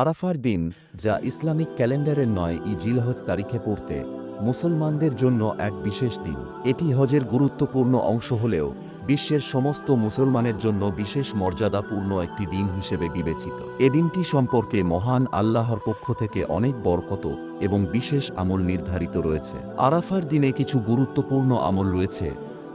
আরাফার দিন, যা ইসলামিক ক্যালেন্ডারের নয় ই জিলহজ তারিখে পড়তে মুসলমানদের জন্য এক বিশেষ দিন। এটি হজের গুরুত্বপূর্ণ অংশ হলেও বিশ্বের সমস্ত মুসলমানের জন্য বিশেষ মর্যাদাপূর্ণ একটি দিন হিসেবে বিবেচিত। এ দিনটি সম্পর্কে মহান আল্লাহর পক্ষ থেকে অনেক বরকত এবং বিশেষ আমল নির্ধারিত রয়েছে। আরাফার দিনে কিছু গুরুত্বপূর্ণ আমল রয়েছে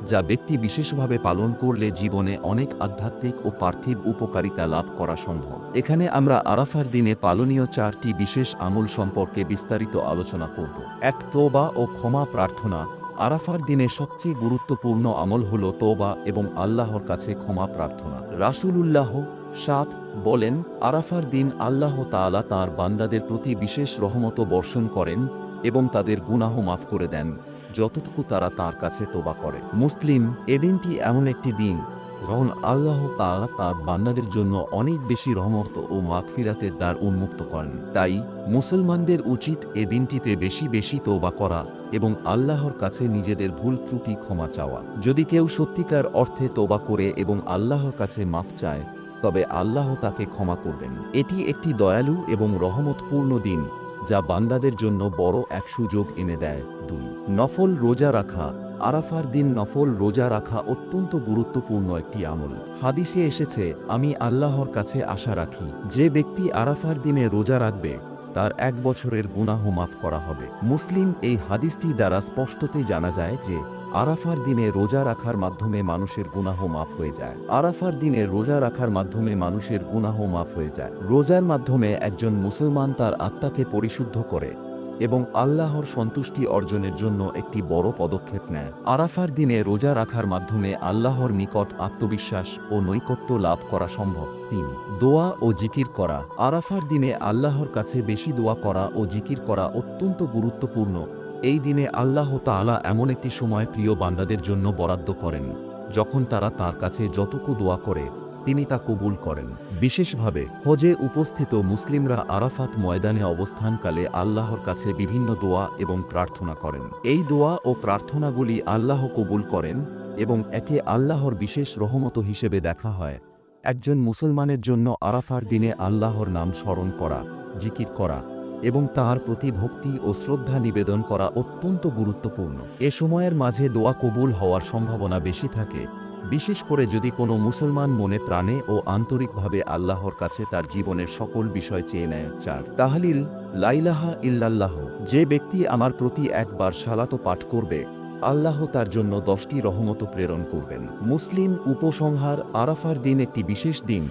যা ব্যক্তি বিশেষভাবে পালন করলে জীবনে অনেক আধ্যাত্মিক ও পার্থিব উপকারিতা লাভ করা সম্ভব। এখানে আমরা আরাফার দিনে পালনীয় চারটি বিশেষ আমল সম্পর্কে বিস্তারিত আলোচনা করব। এক, তোবা ও ক্ষমা প্রার্থনা। আরাফার দিনে সবচেয়ে গুরুত্বপূর্ণ আমল হল তোবা এবং আল্লাহর কাছে ক্ষমা প্রার্থনা। রাসূলুল্লাহ সাত বলেন, আরাফার দিন আল্লাহ তাআলা তাঁর বান্দাদের প্রতি বিশেষ রহমত বর্ষণ করেন এবং তাদের গুনাহ মাফ করে দেন। যতটুকু তারা তার কাছে তোবা করে। মুসলিম, এদিনটি এমন একটি দিন যখন আল্লাহ তাআলা তার বান্দাদের জন্য অনেক বেশি রহমত ও মাগফিরাতের দ্বার উন্মুক্ত করেন। তাই মুসলমানদের উচিত এ দিনটিতে বেশি বেশি তোবা করা এবং আল্লাহর কাছে নিজেদের ভুল ত্রুটি ক্ষমা চাওয়া। যদি কেউ সত্যিকার অর্থে তোবা করে এবং আল্লাহর কাছে মাফ চায়, তবে আল্লাহ তাকে ক্ষমা করবেন। এটি একটি দয়ালু এবং রহমতপূর্ণ দিন যা বান্দাদের জন্য বড় এক সুযোগ এনে দেয়। দুই, নফল রোজা রাখা। আরাফার দিন নফল রোজা রাখা অত্যন্ত গুরুত্বপূর্ণ একটি আমল। হাদিসে এসেছে, আমি আল্লাহর কাছে আশা রাখি, যে ব্যক্তি আরাফার দিনে রোজা রাখবে, তার এক বছরের গুনাহ মাফ করা হবে। মুসলিম এই হাদিসটি দ্বারা স্পষ্টতই জানা যায় যে, আরাফার দিনে রোজা রাখার মাধ্যমে মানুষের গুনাহ মাফ হয়ে যায়। আরাফার দিনে রোজা রাখার মাধ্যমে মানুষের গুনাহ মাফ হয়ে যায়। রোজার মাধ্যমে একজন মুসলমান তার আত্মাকে পরিশুদ্ধ করে এবং আল্লাহর সন্তুষ্টি অর্জনের জন্য একটি বড় পদক্ষেপ নেয়। আরাফার দিনে রোজা রাখার মাধ্যমে আল্লাহর নিকট আত্মবিশ্বাস ও নৈকট্য লাভ করা সম্ভব। তিন, দোয়া ও জিকির করা। আরাফার দিনে আল্লাহর কাছে বেশি দোয়া করা ও জিকির করা অত্যন্ত গুরুত্বপূর্ণ। এই দিনে আল্লাহ তাআলা এমন একটি সময় প্রিয় বান্দাদের জন্য বরাদ্দ করেন, যখন তারা তার কাছে যতটুকু দোয়া করে তিনি তা কবুল করেন। বিশেষভাবে হজে উপস্থিত মুসলিমরা আরাফাত ময়দানে অবস্থানকালে আল্লাহর কাছে বিভিন্ন দোয়া এবং প্রার্থনা করেন। এই দোয়া ও প্রার্থনাগুলি আল্লাহ কবুল করেন এবং একে আল্লাহর বিশেষ রহমত হিসেবে দেখা হয়। একজন মুসলমানের জন্য আরাফার দিনে আল্লাহর নাম স্মরণ করা, জিকির করা এবং তার প্রতি ভক্তি ও শ্রদ্ধা নিবেদন করা অত্যন্ত গুরুত্বপূর্ণ। এ সময়ের মাঝে দোয়া কবুল হওয়ার সম্ভাবনা বেশি থাকে। বিশেষ করে যদি কোনো মুসলমান মনে প্রাণে ও আন্তরিকভাবে আল্লাহর কাছে তার জীবনের সকল বিষয় চেয়ে নেয়, চার। তাহলিল লাইলাহা ইল্লাল্লাহ, যে ব্যক্তি আমার প্রতি একবার সালাত পাঠ করবে, আল্লাহ তার জন্য দশটি রহমত প্রেরণ করবেন। মুসলিম উপসংহার আরাফার দিন একটি বিশেষ দিন,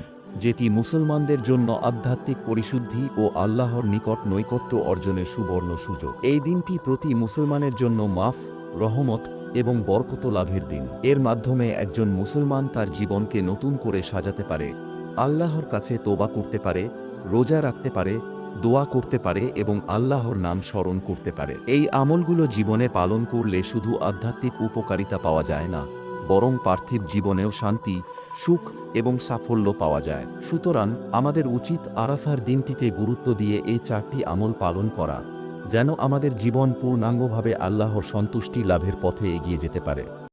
যেটি মুসলমানদের জন্য আধ্যাত্মিক পরিশুদ্ধি ও আল্লাহর নিকট নৈকট্য অর্জনের সুবর্ণ সুযোগ। এই দিনটি প্রতি মুসলমানের জন্য মাফ, রহমত এবং বরকত লাভের দিন। এর মাধ্যমে একজন মুসলমান তার জীবনকে নতুন করে সাজাতে পারে, আল্লাহর কাছে তোবা করতে পারে, রোজা রাখতে পারে, দোয়া করতে পারে এবং আল্লাহর নাম স্মরণ করতে পারে। এই আমলগুলো জীবনে পালন করলে শুধু আধ্যাত্মিক উপকারিতা পাওয়া যায় না, বরং পার্থিব জীবনেও শান্তি, সুখ এবং সাফল্য পাওয়া যায়। সুতরাং আমাদের উচিত আরাফার দিনটিকে গুরুত্ব দিয়ে এই চারটি আমল পালন করা। যেন আমাদের জীবন পূর্ণাঙ্গভাবে আল্লাহর সন্তুষ্টি লাভের পথে এগিয়ে যেতে পারে।